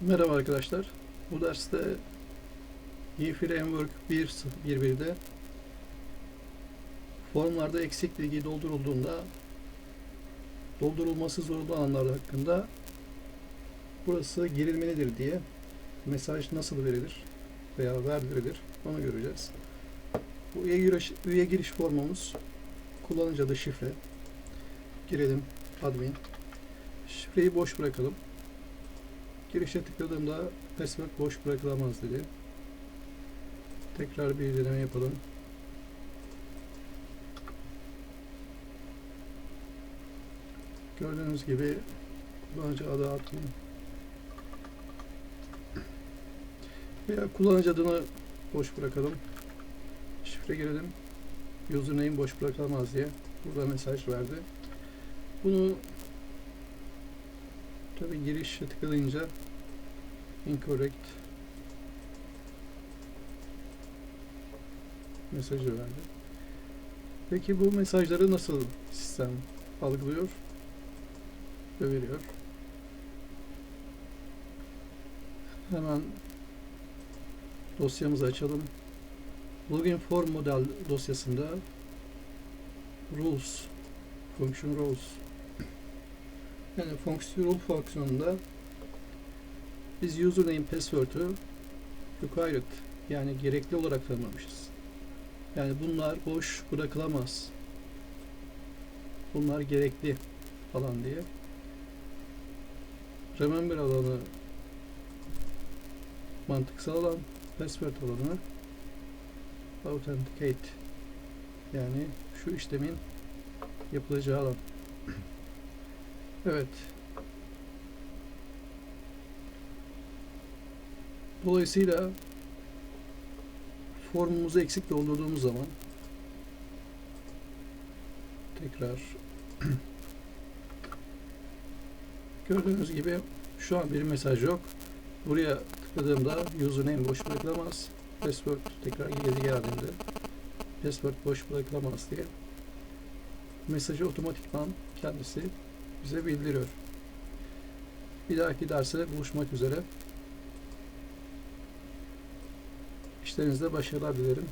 Merhaba arkadaşlar. Bu derste eFramework 1.1.1'de formlarda eksik bilgi doldurulduğunda doldurulması zor olan alanlar hakkında burası girilmelidir diye mesaj nasıl verilir veya verdirilir onu göreceğiz. Bu üye giriş, üye giriş formumuz kullanıcı adı şifre. Girelim admin. Şifreyi boş bırakalım. Girişe tıkladığımda password boş bırakılamaz dedi. Tekrar bir deneme yapalım. Gördüğünüz gibi kullanıcı adı admin. Veya kullanıcı adını boş bırakalım. Şifre girelim. Username boş bırakılamaz diye burada mesaj verdi. Bunu tabi girişe tıklayınca incorrect mesajı verdi. Peki bu mesajları nasıl sistem algılıyor ve veriyor? Hemen dosyamızı açalım. Login form model dosyasında rules function rules yani fonksiyon fonksiyonunda biz username password'ü required yani gerekli olarak tanımlamışız. Yani bunlar boş bırakılamaz. Bunlar gerekli falan diye. Remember alanı mantıksal alan, password alanı authenticate yani şu işlemin yapılacağı alan. Evet. Dolayısıyla formumuzu eksik doldurduğumuz zaman tekrar gördüğünüz gibi şu an bir mesaj yok. Buraya tıkladığımda username boş bırakılamaz. Password tekrar geri geldiğinde password boş bırakılamaz diye mesajı otomatikman kendisi bize bildiriyor. Bir dahaki derste buluşmak üzere. İşlerinizde başarılar dilerim.